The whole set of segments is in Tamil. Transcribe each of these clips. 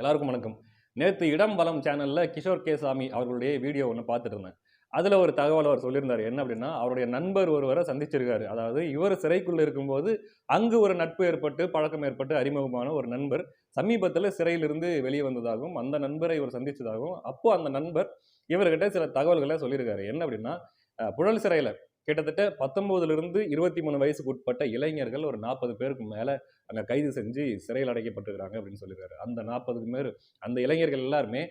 எல்லாருக்கும் வணக்கம். நேற்று இடம் வளம் சேனலில் கிஷோர் கே சாமி அவர்களுடைய வீடியோ ஒன்று பார்த்துட்டு இருந்தேன். அதில் ஒரு தகவல் அவர் சொல்லியிருந்தாரு. என்ன அப்படின்னா அவருடைய நண்பர் ஒருவரை சந்திச்சிருக்காரு. அதாவது இவர் சிறைக்குள்ளே இருக்கும்போது அங்கு ஒரு நட்பு ஏற்பட்டு பழக்கம் ஏற்பட்டு அறிமுகமான ஒரு நண்பர் சமீபத்தில் சிறையிலிருந்து வெளியே வந்ததாகவும் அந்த நண்பரை இவர் சந்தித்ததாகவும் அப்போது அந்த நண்பர் இவர்கிட்ட சில தகவல்களை சொல்லியிருக்காரு. என்ன அப்படின்னா புழல் சிறையில் கிட்டத்தட்ட பத்தொம்போதுலேருந்து இருபத்தி மூணு வயசுக்கு உட்பட்ட இளைஞர்கள் ஒரு நாற்பது பேருக்கு மேலே அங்கே கைது செஞ்சு சிறையில் அடைக்கப்பட்டிருக்கிறாங்க அப்படின்னு சொல்லியிருக்காரு. அந்த நாற்பதுக்கு மேல் அந்த இளைஞர்கள் எல்லாருமே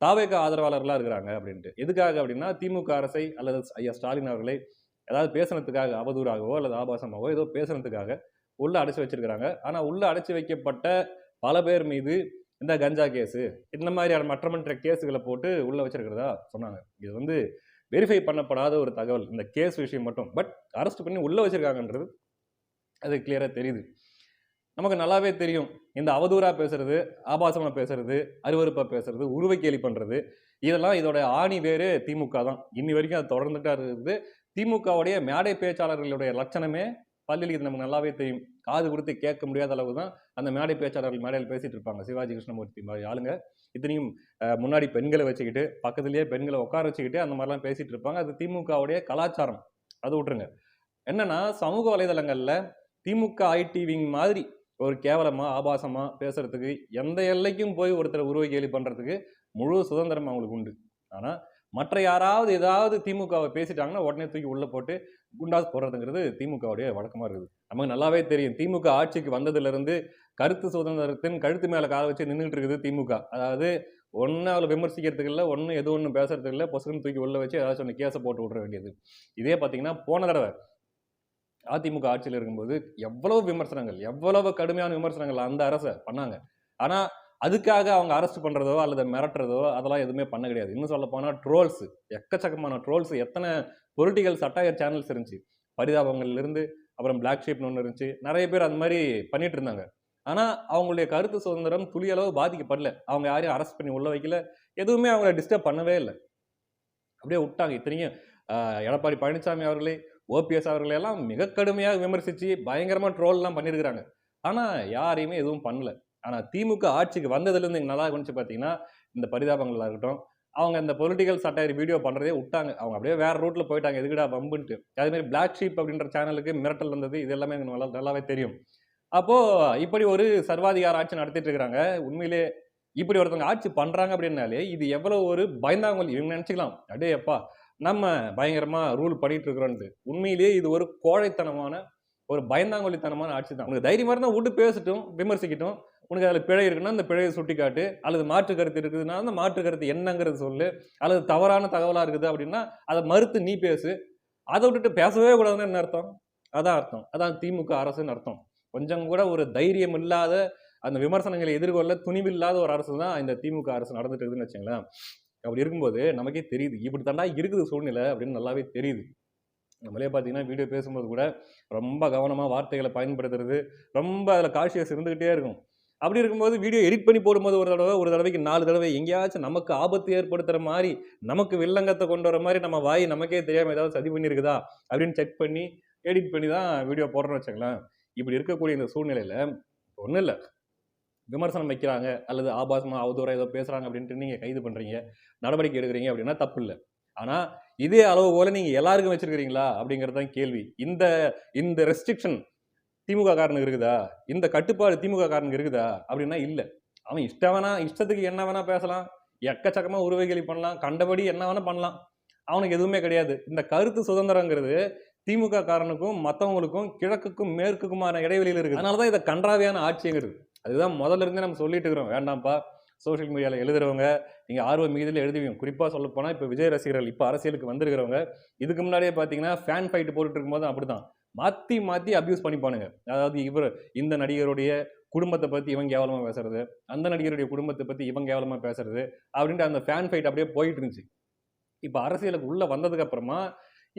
தாவேக ஆதரவாளர்களாக இருக்கிறாங்க அப்படின்ட்டு. எதுக்காக அப்படின்னா திமுக அரசை அல்லது ஐயா ஸ்டாலின் அவர்களை ஏதாவது பேசுனதுக்காக அவதூறாகவோ அல்லது ஆபாசமாகவோ ஏதோ பேசுனதுக்காக உள்ள அடைச்சி வச்சிருக்கிறாங்க. ஆனால் உள்ள அடைச்சி வைக்கப்பட்ட பல பேர் மீது இந்த கஞ்சா கேஸு இந்த மாதிரியான மற்ற மற்ற கேஸுகளை போட்டு உள்ள வச்சிருக்கிறதா சொன்னாங்க. இது வந்து வெரிஃபை பண்ணப்படாத ஒரு தகவல் இந்த கேஸ் விஷயம் மட்டும். பட் அரெஸ்ட் பண்ணி உள்ளே வச்சிருக்காங்கன்றது அது கிளியராக தெரியுது. நமக்கு நல்லாவே தெரியும். இந்த அவதூறாக பேசுறது ஆபாசமாக பேசுறது அருவறுப்பாக பேசுறது உருவை கேலி பண்ணுறது இதெல்லாம் இதோட ஆணி வேறு திமுக தான். இன்னி வரைக்கும் அது தொடர்ந்துட்டா இருக்குது. திமுகவுடைய மேடை பேச்சாளர்களுடைய லட்சணமே பள்ளியில் இது நமக்கு நல்லாவே தெரியும். காது கொடுத்து கேட்க முடியாத அளவு தான் அந்த மேடை பேச்சாளர்கள் மேடையில் பேசிகிட்டு இருப்பாங்க. சிவாஜி கிருஷ்ணமூர்த்தி மாதிரி ஆளுங்க. இத்தனையும் முன்னாடி பெண்களை வச்சுக்கிட்டு பக்கத்துலேயே பெண்களை உட்கார வச்சுக்கிட்டு அந்த மாதிரிலாம் பேசிகிட்டு இருப்பாங்க. அது திமுகவுடைய கலாச்சாரம். அது விட்டுருங்க. என்னென்னா சமூக வலைதளங்களில் திமுக ஐடிவிங் மாதிரி ஒரு கேவலமாக ஆபாசமாக பேசுகிறதுக்கு எந்த எல்லைக்கும் போய் ஒருத்தரை உருவ கேலி பண்ணுறதுக்கு முழு சுதந்திரம் அவங்களுக்கு உண்டு. ஆனால் மற்ற யாராவது ஏதாவது திமுகவை பேசிட்டாங்கன்னா உடனே தூக்கி உள்ளே போட்டு குண்டாஸ் போடுறதுங்கிறது திமுகவுடைய வழக்கமாக இருக்குது. நமக்கு நல்லாவே தெரியும். திமுக ஆட்சிக்கு வந்ததுலேருந்து கருத்து சுதந்திரத்தின் கழுத்து மேலே கால வச்சு நின்றுட்டு இருக்குது திமுக. அதாவது ஒன்று அவளை விமர்சிக்கிறதுக்கு இல்லை ஒன்று எது ஒன்று பேசுறதுக்கு இல்லை பொசுக்குன்னு தூக்கி உள்ளே வச்சு ஏதாச்சும் ஒன்று கேஸை போட்டு விட்ற வேண்டியது. இதே பார்த்தீங்கன்னா போன தடவை அதிமுக ஆட்சியில் இருக்கும்போது எவ்வளவு விமர்சனங்கள் எவ்வளவு கடுமையான விமர்சனங்கள் அந்த அரசை பண்ணாங்க. ஆனால் அதுக்காக அவங்க அரெஸ்ட் பண்ணுறதோ அல்லது மிரட்டுறதோ அதெல்லாம் எதுவுமே பண்ண கிடையாது. இன்னும் சொல்ல ட்ரோல்ஸ் எக்கச்சக்கமான ட்ரோல்ஸ் எத்தனை பொலிட்டிக்கல் சட்டாயர் சேனல்ஸ் இருந்துச்சு. பரிதாபங்கள்லேருந்து அப்புறம் பிளாக் ஷீப்னு ஒன்று இருந்துச்சு. நிறைய பேர் அந்த மாதிரி பண்ணிட்டு இருந்தாங்க. ஆனால் அவங்களுடைய கருத்து சுதந்திரம் துளியளவு பாதிக்கப்படல. அவங்க யாரையும் அரெஸ்ட் பண்ணி உள்ள வைக்கல. எதுவுமே அவங்கள டிஸ்டர்ப் பண்ணவே இல்லை. அப்படியே விட்டாங்க. இத்தனையும் எடப்பாடி பழனிசாமி அவர்களே ஓபிஎஸ் அவர்களை எல்லாம் மிக கடுமையாக விமர்சித்து பயங்கரமாக ட்ரோல்லாம் பண்ணியிருக்கிறாங்க ஆனால் யாரையுமே எதுவும் பண்ணல. ஆனால் திமுக ஆட்சிக்கு வந்ததுலேருந்து இங்கே நல்லா கொஞ்சம் பார்த்தீங்கன்னா இந்த பரிதாபங்களாக இருக்கட்டும் அவங்க இந்த பொலிட்டிக்கல் சட்டையர் வீடியோ பண்ணுறதே விட்டாங்க. அவங்க அப்படியே வேறு ரூட்டில் போயிட்டாங்க. எதுக்குடா பம்புன்ட்டு அதே மாதிரி பிளாக் ஷீப் அப்படின்ற சேனலுக்கு மிரட்டல் வந்தது. இது எல்லாமே எனக்கு நல்லா நல்லாவே தெரியும். அப்போது இப்படி ஒரு சர்வாதிகார ஆட்சி நடத்திட்டு இருக்கிறாங்க உண்மையிலே இப்படி ஒருத்தவங்க ஆட்சி பண்ணுறாங்க அப்படின்னாலே இது எவ்வளோ ஒரு பயந்தாங்கொல்லி இவங்க நினச்சிக்கலாம். அடே அப்பா நம்ம பயங்கரமாக ரூல் பண்ணிட்டு இருக்கிறோன்ட்டு. உண்மையிலேயே இது ஒரு கோழைத்தனமான ஒரு பயந்தாங்கொல்லித்தனமான ஆட்சி தான். உங்களுக்கு தைரியமாக இருந்தால் விட்டு பேசட்டும் விமர்சிக்கட்டும். உனக்கு அதில் பிழை இருக்குன்னா அந்த பிழையை சுட்டி காட்டு அல்லது மாற்று கருத்து இருக்குதுன்னா அந்த மாற்று கருத்து என்னங்கிறது சொல்லு. அல்லது தவறான தகவலாக இருக்குது அப்படின்னா அதை மறுத்து நீ பேசு. அதை விட்டுட்டு பேசவே கூடாதுன்னு என்ன அர்த்தம்? அதான் அர்த்தம். அதான் திமுக அரசுன்னு அர்த்தம். கொஞ்சம் கூட ஒரு தைரியம் இல்லாத அந்த விமர்சனங்களை எதிர்கொள்ள துணிவில்லாத ஒரு அரசு தான் இந்த திமுக அரசு நடந்துட்டு இருக்குதுன்னு வச்சுங்களேன். அப்படி இருக்கும்போது நமக்கே தெரியுது இப்படி தாண்டா இருக்குது சூழ்நிலை அப்படின்னு நல்லாவே தெரியுது. நம்மளே பார்த்தீங்கன்னா வீடியோ பேசும்போது கூட ரொம்ப கவனமாக வார்த்தைகளை பயன்படுத்துறது ரொம்ப அதில் காஷியஸ் இருந்துக்கிட்டே இருக்கும். அப்படி இருக்கும்போது வீடியோ எடிட் பண்ணி போடும்போது ஒரு தடவை ஒரு தடவைக்கு நாலு தடவை எங்கேயாச்சும் நமக்கு ஆபத்து ஏற்படுத்துகிற மாதிரி நமக்கு வில்லங்கத்தை கொண்டு வர மாதிரி நம்ம வாய் நமக்கே தெரியாமல் ஏதாவது சதி பண்ணியிருக்குதா அப்படின்னு செக் பண்ணி எடிட் பண்ணி தான் வீடியோ போடுறோம்னு வச்சுங்களேன் இப்படி இருக்கக்கூடிய இந்த சூழ்நிலையில் ஒன்றும் இல்லை. விமர்சனம் வைக்கிறாங்க அல்லது ஆபாசமாக அவதூறாக ஏதோ பேசுகிறாங்க அப்படின்ட்டு நீங்கள் கைது பண்ணுறீங்க நடவடிக்கை எடுக்கிறீங்க அப்படின்னா தப்பு இல்லை. ஆனால் இதே அளவு போல் நீங்கள் எல்லாருக்கும் வச்சுருக்கிறீங்களா அப்படிங்கிறது தான் கேள்வி. இந்த இந்த ரெஸ்ட்ரிக்ஷன் திமுக காரனுக்கு இருக்குதா? இந்த கட்டுப்பாடு திமுக காரனுக்கு இருக்குதா? அப்படின்னா இல்லை. அவன் இஷ்டம் வேணா இஷ்டத்துக்கு என்ன வேணா பேசலாம். எக்கச்சக்கமாக உருவகேலி பண்ணலாம். கண்டபடி என்ன வேணா பண்ணலாம். அவனுக்கு எதுவுமே கிடையாது. இந்த கருத்து சுதந்திரங்கிறது திமுக காரனுக்கும் மற்றவங்களுக்கும் கிழக்குக்கும் மேற்குக்குமான இடைவெளியில் இருக்குது. அதனால தான் இதை கன்றாவியான ஆட்சிங்கிறது. அதுதான் முதல்ல இருந்தே நம்ம சொல்லிட்டு இருக்கிறோம். வேண்டாம்ப்பா. சோஷியல் மீடியாவில் எழுதுறவங்க நீங்கள் ஆர்வம் மீதில் எழுதுவீங்க. குறிப்பாக சொல்ல போனால் இப்போ விஜய் ரசிகர்கள் இப்போ அரசியலுக்கு வந்திருக்கிறவங்க இதுக்கு முன்னாடியே பார்த்தீங்கன்னா ஃபேன் ஃபைட் போட்டுட்டு இருக்கும்போது அப்படிதான் மாற்றி மாற்றி அப்யூஸ் பண்ணிப்பானுங்க. அதாவது இவர் இந்த நடிகருடைய குடும்பத்தை பற்றி இவன் கேவலமாக பேசுறது அந்த நடிகருடைய குடும்பத்தை பற்றி இவன் கேவலமாக பேசுறது அப்படின்ட்டு அந்த ஃபேன் ஃபைட் அப்படியே போயிட்டு இருந்துச்சு இப்போ அரசியலுக்கு உள்ளே வந்ததுக்கு அப்புறமா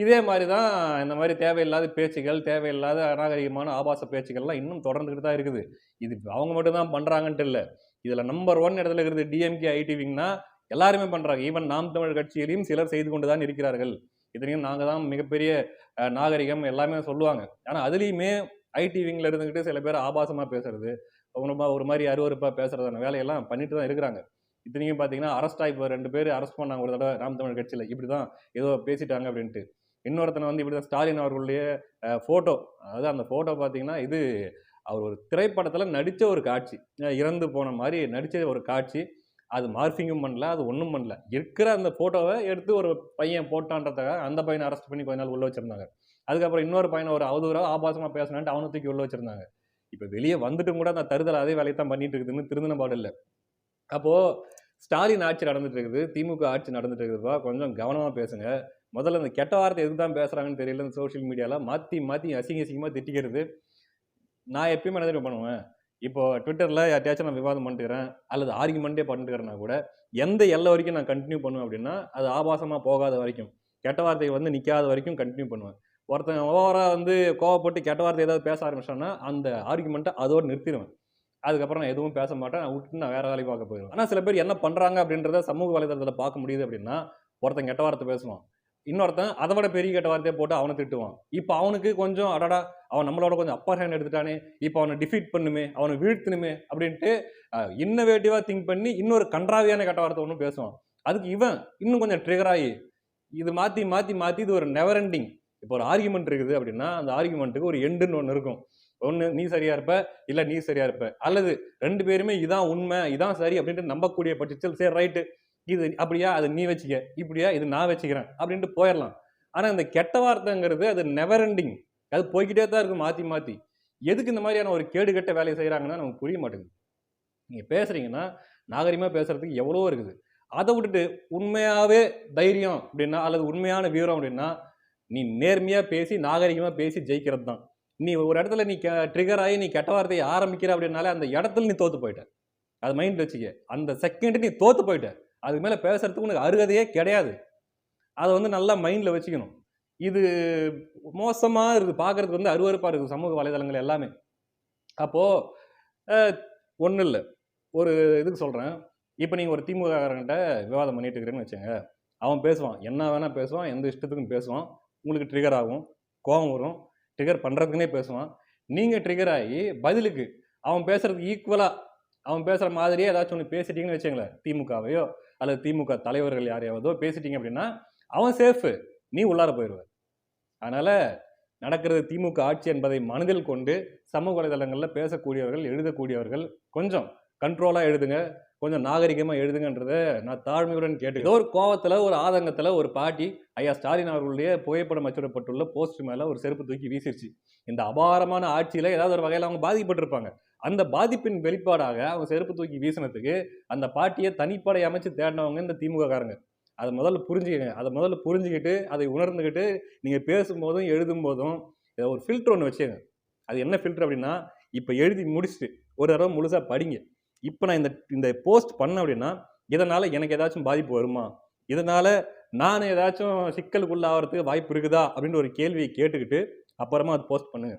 இதே மாதிரி தான் இந்த மாதிரி தேவையில்லாத பேச்சுகள் தேவையில்லாத அநாகரிகமான ஆபாச பேச்சுகள்லாம் இன்னும் தொடர்ந்துக்கிட்டு தான் இருக்குது. இது அவங்க மட்டும் தான் பண்ணுறாங்கன்ட்டு இல்லை. இதில் நம்பர் ஒன் இடத்துல இருக்கிறது டிஎம்கே ஐடிவிங்னா எல்லாருமே பண்ணுறாங்க ஈவன் நாம் தமிழ் கட்சியிலையும் சிலர் செய்து கொண்டு தான் இருக்கிறார்கள். இத்தனையும் நாங்கள் தான் மிகப்பெரிய நாகரிகம் எல்லாமே சொல்லுவாங்க. ஆனால் அதுலேயுமே ஐடி விங்கில் இருந்துக்கிட்டு சில பேர் ஆபாசமாக பேசுறது ரொம்ப ஒரு மாதிரி அருவறுப்பாக பேசுறதான வேலையெல்லாம் பண்ணிட்டு தான் இருக்கிறாங்க. இத்தனைக்கும் பார்த்தீங்கன்னா அரெஸ்ட் ஆகி இப்போ ரெண்டு பேர் அரெஸ்ட் பண்ணாங்க ஒரு தடவை நாம் தமிழ் கட்சியில். இப்படி தான் ஏதோ பேசிட்டாங்க அப்படின்ட்டு. இன்னொருத்தனை வந்து இப்படி தான் ஸ்டாலின் அவர்களுடைய ஃபோட்டோ அதாவது அந்த ஃபோட்டோ பார்த்தீங்கன்னா இது அவர் ஒரு திரைப்படத்தில் நடித்த ஒரு காட்சி. இறந்து போன மாதிரி நடித்த ஒரு காட்சி. அது மார்ஃபிங்கும் பண்ணல அது ஒன்றும் பண்ணல. இருக்கிற அந்த ஃபோட்டோவை எடுத்து ஒரு பையன் போட்டான்றதுக்காக அந்த பையனை அரெஸ்ட் பண்ணி கொஞ்ச நாள் உள்ளே வச்சுருந்தாங்க. அதுக்கப்புறம் இன்னொரு பையனை ஒரு அவதூறாக ஆபாசமாக பேசினான்ட்டு அவனை தூக்கி உள்ளே வச்சுருந்தாங்க. இப்போ வெளியே வந்துட்டும் கூட அந்த தருதல் அதே வேலையை தான் பண்ணிட்டு இருக்குதுன்னு திருந்தின பாடு இல்லை. அப்போது ஸ்டாலின் ஆட்சி நடந்துட்டு இருக்குது திமுக ஆட்சி நடந்துட்டு இருக்குதுப்பா கொஞ்சம் கவனமாக பேசுங்க. முதல்ல இந்த கெட்ட வார்த்தை எதுக்கு தான் பேசுகிறாங்கன்னு தெரியல இந்த சோஷியல் மீடியாவில் மாற்றி மாற்றி அசிங்க அசிங்கமாக திட்டிக்கிறது. நான் எப்பயுமே என்ன பண்ணுவேன். இப்போ ட்விட்டரில் யார்ட்டையாச்சும் நான் விவாதம் பண்ணிட்டுக்கிறேன் அல்லது ஆர்குமெண்ட்டே பண்ணிட்டுக்கிறேன்னா கூட எந்த எல்லை வரைக்கும் நான் கண்டினியூ பண்ணுவேன் அப்படின்னா அது ஆபாசமாக போகாத வரைக்கும் கெட்ட வார்த்தை வந்து நிற்காத வரைக்கும் கண்டினியூ பண்ணுவேன். ஒருத்தன் ஓவராக வந்து கோவப்பட்டு கெட்ட வார்த்தை ஏதாவது பேச ஆரம்பிச்சான்னா அந்த ஆர்குமெண்ட்டை அதோடு நிறுத்திடுவேன். அதுக்கப்புறம் நான் எதுவும் பேச மாட்டேன் நான் விட்டு நான் வேறு வேலையை பார்க்க போயிடுவேன். ஆனால் சில பேர் என்ன பண்ணுறாங்க அப்படின்றத சமூக வலைதளத்தில் பார்க்க முடியுது அப்படின்னா ஒருத்தன் கெட்ட வார்த்தை பேசுவான். இன்னொருத்தன் அதை விட பெரிய கெட்ட வார்த்தையை போட்டு அவனை திட்டுவான். இப்போ அவனுக்கு கொஞ்சம் அடடா அவன் நம்மளோட கொஞ்சம் அப்பர் ஹேண்ட் எடுத்துட்டானே இப்போ அவனை டிஃபீட் பண்ணுமே அவனை வீழ்த்தணுமே அப்படின்ட்டு இன்னோவேட்டிவாக திங்க் பண்ணி இன்னொரு கன்றாவியான கெட்ட வார்த்தை ஒன்று பேசுவான். அதுக்கு இவன் இன்னும் கொஞ்சம் ட்ரிகர் ஆகி இது மாற்றி மாற்றி மாற்றி இது ஒரு நெவர் எண்டிங் இப்போ ஒரு ஆர்குமெண்ட் இருக்குது அப்படின்னா அந்த ஆர்குமெண்ட்டுக்கு ஒரு எண்டுன்னு ஒன்று இருக்கும். ஒன்று நீ சரியா இருப்ப இல்லை நீ சரியா இருப்ப. அல்லது ரெண்டு பேருமே இதான் உண்மை இதான் சரி அப்படின்ட்டு நம்பக்கூடிய பட்சத்தில் சரி ரைட்டு இது அப்படியா அது நீ வச்சுக்க இப்படியா இது நான் வச்சுக்கிறேன் அப்படின்ட்டு போயிடலாம் ஆனால் இந்த கெட்ட வார்த்தைங்கிறது அது நெவர் எண்டிங் அது போய்கிட்டே தான் இருக்கும் மாற்றி மாற்றி எதுக்கு இந்த மாதிரியான ஒரு கேடு கெட்ட வேலையை செய்கிறாங்கன்னா நமக்கு புரிய மாட்டேங்குது. நீங்கள் பேசுகிறீங்கன்னா நாகரிகமாக பேசுகிறதுக்கு எவ்வளோ இருக்குது. அதை விட்டுட்டு உண்மையாகவே தைரியம் அப்படின்னா அல்லது உண்மையான வீரம் அப்படின்னா நீ நேர்மையாக பேசி நாகரிகமாக பேசி ஜெயிக்கிறது தான் நீ ஒரு இடத்துல நீ ட்ரிகர் ஆகி நீ கெட்ட வார்த்தையை ஆரம்பிக்கிற அப்படின்னாலே அந்த இடத்துல நீ தோற்று போயிட்ட. அது மைண்ட் வச்சுக்க. அந்த செகண்ட் நீ தோற்று போயிட்ட. அதுக்கு மேலே பேசுகிறதுக்கு உனக்கு அருகதையே கிடையாது. அதை வந்து நல்லா மைண்டில் வச்சுக்கணும். இது மோசமாக இருக்குது. பார்க்குறதுக்கு வந்து அருவருப்பாக இருக்குது சமூக வலைதளங்கள் எல்லாமே. அப்போது ஒன்றும் இல்லை. ஒரு இதுக்கு சொல்கிறேன் இப்போ நீங்கள் ஒரு திமுககாரங்கிட்ட விவாதம் பண்ணிட்டு இருக்கிறேன்னு வச்சுங்க. அவன் பேசுவான். என்ன வேணால் பேசுவான். எந்த இஷ்டத்துக்கும் பேசுவான். உங்களுக்கு ட்ரிகர் ஆகும். கோபம் வரும். ட்ரிகர் பண்ணுறதுக்குனே பேசுவான். நீங்கள் ட்ரிகர் ஆகி பதிலுக்கு அவன் பேசுகிறதுக்கு ஈக்குவலாக அவன் பேசுகிற மாதிரியே ஏதாச்சும் ஒன்று பேசிட்டீங்கன்னு வச்சுங்களேன் திமுகவையோ அல்லது திமுக தலைவர்கள் யாரையாவதோ பேசிட்டீங்க அப்படின்னா அவன் சேஃபு நீ உள்ளார போயிடுவ அதனால் நடக்கிறது திமுக ஆட்சி என்பதை மனதில் கொண்டு சமூக வலைதளங்களில் பேசக்கூடியவர்கள் எழுதக்கூடியவர்கள் கொஞ்சம் கண்ட்ரோலாக எழுதுங்க. கொஞ்சம் நாகரிகமாக எழுதுங்கன்றதை நான் தாழ்மையுடன் கேட்டு ஏதோ ஒரு கோவத்தில் ஒரு ஆதங்கத்தில் ஒரு பாட்டி ஐயா ஸ்டாலின் அவர்களுடைய புகைப்படம் அச்சிடப்பட்டுள்ள போஸ்ட் மேலே ஒரு செருப்பு தூக்கி வீசிருச்சு. இந்த அபாரமான ஆட்சியில் ஏதாவது ஒரு வகையில் அவங்க பாதிக்கப்பட்டிருப்பாங்க. அந்த பாதிப்பின் வெளிப்பாடாக அவங்க செருப்பு தூக்கி வீசினதுக்கு அந்த பாட்டியை தனிப்படை அமைச்சு தேடினவங்க இந்த திமுக காரங்க அதை முதல்ல புரிஞ்சுக்கங்க. அதை முதல்ல புரிஞ்சுக்கிட்டு அதை உணர்ந்துக்கிட்டு நீங்கள் பேசும்போதும் எழுதும் போதும் இதை ஒரு ஃபில்டர் ஒன்று வச்சுங்க அது என்ன ஃபில்டர் அப்படின்னா இப்போ எழுதி முடிச்சுட்டு ஒரு தடவை முழுசாக படிங்க. இப்போ நான் இந்த இந்த போஸ்ட் பண்ணேன் அப்படின்னா இதனால் எனக்கு ஏதாச்சும் பாதிப்பு வருமா? இதனால் நான் ஏதாச்சும் சிக்கலுக்குள்ளாகிறதுக்கு வாய்ப்பு இருக்குதா? அப்படின்னு ஒரு கேள்வியை கேட்டுக்கிட்டு அப்புறமா அது போஸ்ட் பண்ணுங்க.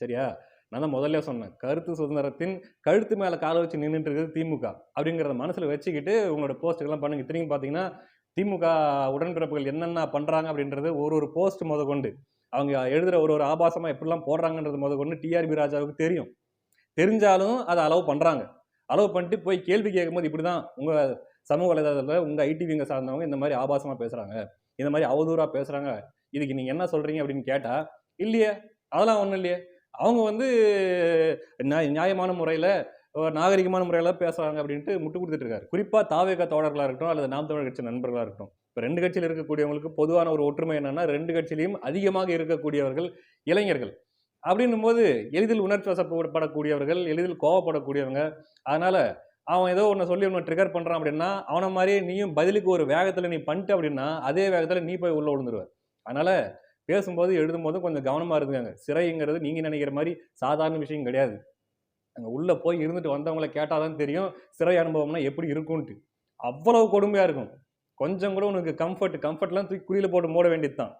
சரியா? நான் தான் முதல்ல சொன்னேன். கருத்து சுதந்திரத்தின் கழுத்து மேலே காலை வச்சு நின்றுட்டு இருக்குது திமுக. அப்படிங்கிறத மனசில் வச்சுக்கிட்டு உங்களோட போஸ்ட்டுக்கெல்லாம் பண்ணுங்க. திரும்பி பார்த்தீங்கன்னா திமுக உடன்பிறப்புகள் என்னென்ன பண்ணுறாங்க அப்படின்றது ஒரு ஒரு போஸ்ட் முத கொண்டு அவங்க எழுதுகிற ஒரு ஒரு ஆபாசமாக எப்படிலாம் போடுறாங்கன்றது முத கொண்டு டிஆர்பி ராஜாவுக்கு தெரியும். தெரிஞ்சாலும் அதை அலோவ் பண்ணுறாங்க அலோவ் பண்ணிட்டு போய் கேள்வி கேட்கும்போது இப்படி தான் உங்கள் சமூக வலைதளத்தில் உங்கள் ஐடிவிங்க சார்ந்தவங்க இந்த மாதிரி ஆபாசமாக பேசுகிறாங்க இந்த மாதிரி அவதூறாக பேசுகிறாங்க இதுக்கு நீங்கள் என்ன சொல்கிறீங்க அப்படின்னு கேட்டால் இல்லையே. அதெல்லாம் ஒன்றும் இல்லையே. அவங்க வந்து நியாயமான முறையில் நாகரிகமான முறையில் பேசுகிறாங்க அப்படின்ட்டு முட்டு கொடுத்துட்டு இருக்காரு. குறிப்பாக தாவேக தோழர்களாக இருக்கட்டும் அல்லது நாம் தமிழர் கட்சி நண்பர்களாக இருக்கட்டும். இப்போ ரெண்டு கட்சியில் இருக்கக்கூடியவங்களுக்கு பொதுவான ஒரு ஒற்றுமை என்னென்னா ரெண்டு கட்சியிலையும் அதிகமாக இருக்கக்கூடியவர்கள் இளைஞர்கள். அப்படின்னும் போது எளிதில் உணர்ச்சி வசப்படக்கூடியவர்கள் எளிதில் கோவப்படக்கூடியவங்க. அதனால் அவன் ஏதோ ஒன்று சொல்லி ஒன்று ட்ரிகர் பண்ணுறான் அப்படின்னா அவனை மாதிரி நீயும் பதிலுக்கு ஒரு வேகத்தில் நீ பண்ணிட்ட அப்படின்னா அதே வேகத்தில் நீ போய் உள்ளே விழுந்துருவ. அதனால் பேசும்போது எழுதும்போது கொஞ்சம் கவனமாக இருந்துங்க சிறைங்கிறது நீங்கள் நினைக்கிற மாதிரி சாதாரண விஷயம் கிடையாது. அங்கே உள்ளே போய் இருந்துட்டு வந்தவங்கள கேட்டால் தான் தெரியும் சிறை அனுபவம்னா எப்படி இருக்கும்ன்ட்டு. அவ்வளவு கொடுமையாக இருக்கும். கொஞ்சம் கூட உனக்கு கம்ஃபர்ட் கம்ஃபர்ட்லாம் தூக்கி குழியில் போட்டு மூட வேண்டியது தான்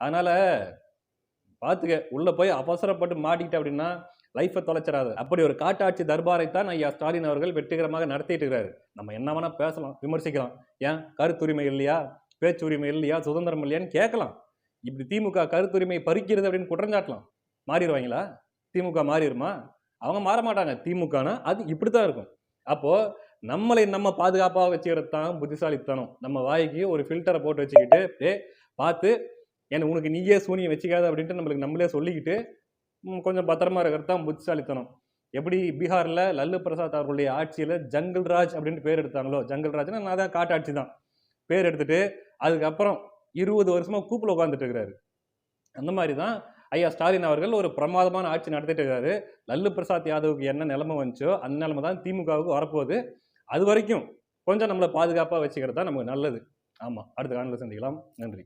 அதனால் பார்த்துக்க உள்ளே போய் அவசரப்பட்டு மாட்டிக்கிட்ட அப்படின்னா லைஃப்பை தொலைச்சிடாது. அப்படி ஒரு காட்டாட்சி தர்பாரைத்தான் ஐயா ஸ்டாலின் அவர்கள் வெற்றிகரமாக நடத்திட்டு இருக்கிறாரு நம்ம என்ன வேணால் பேசலாம் விமர்சிக்கலாம். ஏன்? கருத்துரிமை இல்லையா? பேச்சுரிமை இல்லையா? சுதந்திரம் இல்லையான்னு கேட்கலாம். இப்படி திமுக கருத்துரிமை பறிக்கிறது அப்படின்னு குற்றஞ்சாட்டலாம் மாறிடுவாங்களா? திமுக மாறிடுமா? அவங்க மாற மாட்டாங்க. திமுகனா அது இப்படி தான் இருக்கும். அப்போது நம்மளை நம்ம பாதுகாப்பாக வச்சுக்கிறது தான் புத்திசாலித்தனம். நம்ம வாய்க்கு ஒரு ஃபில்டரை போட்டு வச்சுக்கிட்டு பார்த்து ஏன்னா உனக்கு நீயே சூனியம் வச்சிக்காத அப்படின்ட்டு நம்மளுக்கு நம்மளே சொல்லிக்கிட்டு கொஞ்சம் பத்திரமா இருக்கிறது தான் புத்திசாலித்தனம். எப்படி பீகாரில் லல்லு பிரசாத் அவர்களுடைய ஆட்சியில் ஜங்கல் ராஜ் அப்படின்ட்டு பேர் எடுத்தாங்களோ? ஜங்கல் ராஜ்னா நான் தான் காட்டாட்சி தான். பேர் எடுத்துட்டு அதுக்கப்புறம் இருபது வருஷமாக கூப்பில் உட்காந்துட்டு இருக்கிறாரு. அந்த மாதிரி தான் ஐயா ஸ்டாலின் அவர்கள் ஒரு பிரமாதமான ஆட்சி நடத்திட்டு இருக்காரு. லல்லு பிரசாத் யாதவுக்கு என்ன நிலைமை வந்துச்சோ அந்த நிலைமை தான் திமுகவுக்கு வரப்போகுது. அது வரைக்கும் கொஞ்சம் நம்மளை பாதுகாப்பாக வச்சுக்கிறது தான் நமக்கு நல்லது. ஆமாம் அடுத்த காலத்தில் சந்திக்கலாம். நன்றி.